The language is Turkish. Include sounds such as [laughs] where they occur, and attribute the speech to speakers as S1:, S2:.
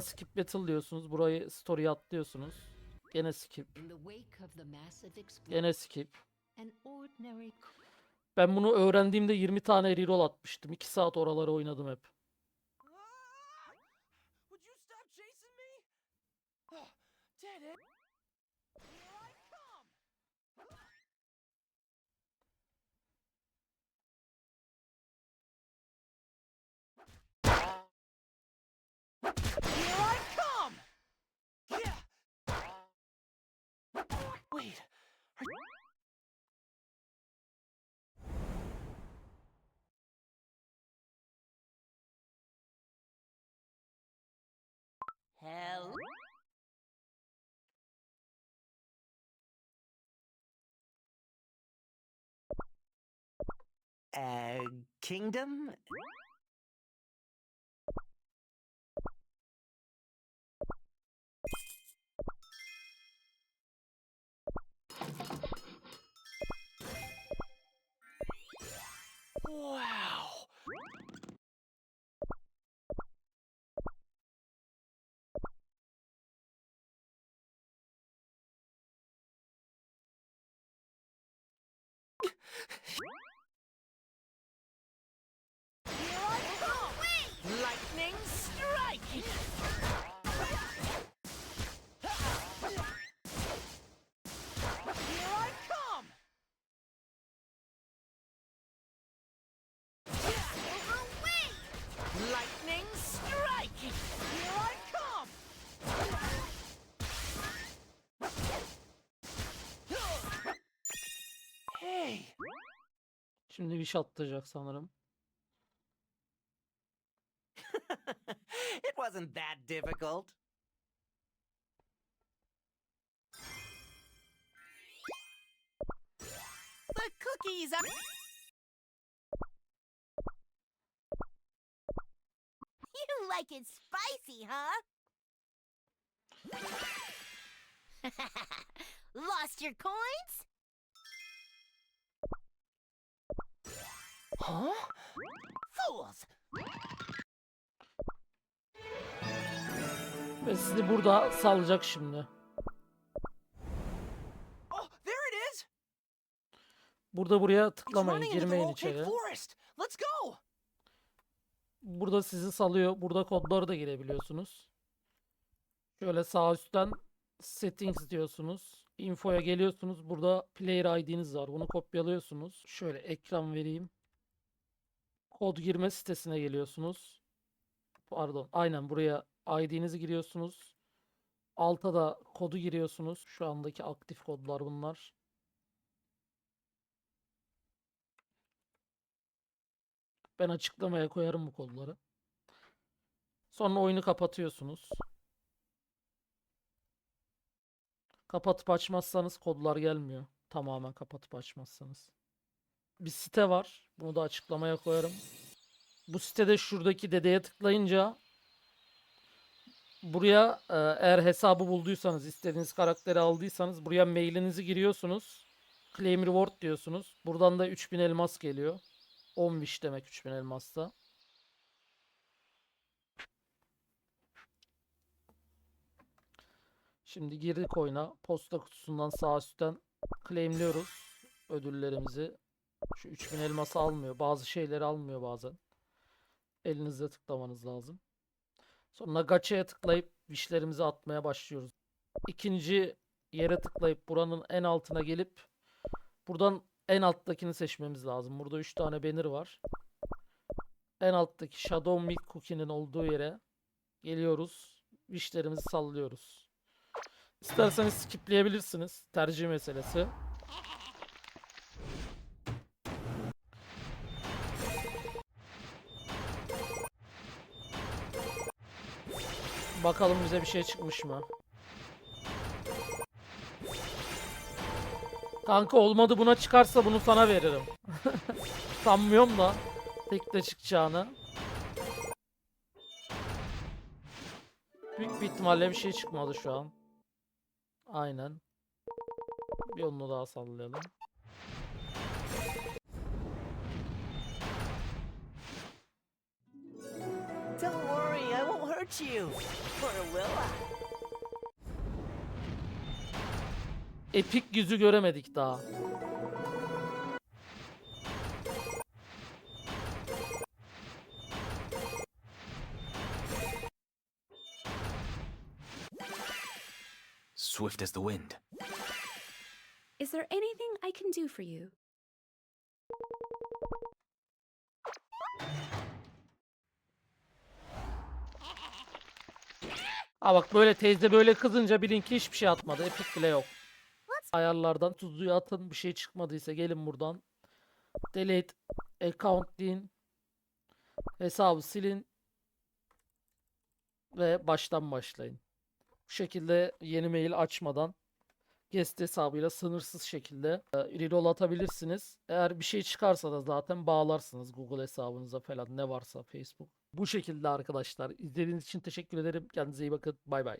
S1: Skip battle diyorsunuz. Burayı story'e atlıyorsunuz. Gene skip. Gene skip. Ben bunu öğrendiğimde 20 tane reroll atmıştım. 2 saat oraları oynadım hep.
S2: Wait. Are
S3: hell.
S4: Uh, kingdom?
S2: Wow. Lightning strike! Here I come! Hey!
S1: Şimdi bir şey atlayacak sanırım. [laughs]
S4: it wasn't that difficult.
S2: The cookies are.
S5: You like it spicy, huh? [laughs] Lost your coins?
S2: Huh? Fools!
S1: Ve sizi burada salacak şimdi.
S2: Oh, there it is!
S1: Burada buraya tıklamayın. Girmeyin içeri.
S2: Let's go!
S1: Burada sizi salıyor. Burada kodları da girebiliyorsunuz. Şöyle sağ üstten settings diyorsunuz. Info'ya geliyorsunuz. Burada player ID'niz var. Bunu kopyalıyorsunuz. Şöyle ekran vereyim. Kod girme sitesine geliyorsunuz. Pardon. Aynen buraya ID'nizi giriyorsunuz. Alta da kodu giriyorsunuz. Şu andaki aktif kodlar bunlar. Ben açıklamaya koyarım bu kodları. Sonra oyunu kapatıyorsunuz. Kapatıp açmazsanız kodlar gelmiyor. Tamamen kapatıp açmazsanız. Bir site var. Bunu da açıklamaya koyarım. Bu sitede şuradaki dedeye tıklayınca buraya e, eğer hesabı bulduysanız, istediğiniz karakteri aldıysanız buraya mailinizi giriyorsunuz. Claim reward diyorsunuz. Buradan da 3000 elmas geliyor. 10 wish demek 3000 elmasta. Şimdi girdik oyuna. Posta kutusundan sağ üstten claimliyoruz ödüllerimizi. Şu 3000 elması almıyor. Bazı şeyleri almıyor bazen. Elinizde tıklamanız lazım. Sonra gacha'ya tıklayıp wishlerimizi atmaya başlıyoruz. İkinci yere tıklayıp buranın en altına gelip buradan en alttakini seçmemiz lazım. Burada 3 tane banner var. En alttaki Shadow Milk Cookie'nin olduğu yere geliyoruz. Wishlerimizi sallıyoruz. İsterseniz skipleyebilirsiniz. Tercih meselesi. Bakalım bize bir şey çıkmış mı? Kanka olmadı buna çıkarsa bunu sana veririm. [laughs] Sanmıyorum da tek de çıkacağını. Büyük bir ihtimalle bir şey çıkmadı şu an. Aynen. Bir onu daha sallayalım.
S4: Don't worry, I won't hurt you? Or will I?
S1: Epik yüzü göremedik daha.
S6: Swift as the wind.
S7: Is there anything I can do for you?
S1: Ha bak böyle teyze böyle kızınca bilin ki hiçbir şey atmadı. Epik bile yok. Ayarlardan tuzluyu atın. Bir şey çıkmadıysa gelin buradan. Delete account deyin. Hesabı silin. Ve baştan başlayın. Bu şekilde yeni mail açmadan guest hesabıyla sınırsız şekilde e, reroll atabilirsiniz. Eğer bir şey çıkarsa da zaten bağlarsınız Google hesabınıza falan ne varsa Facebook. Bu şekilde arkadaşlar. İzlediğiniz için teşekkür ederim. Kendinize iyi bakın. Bay bay.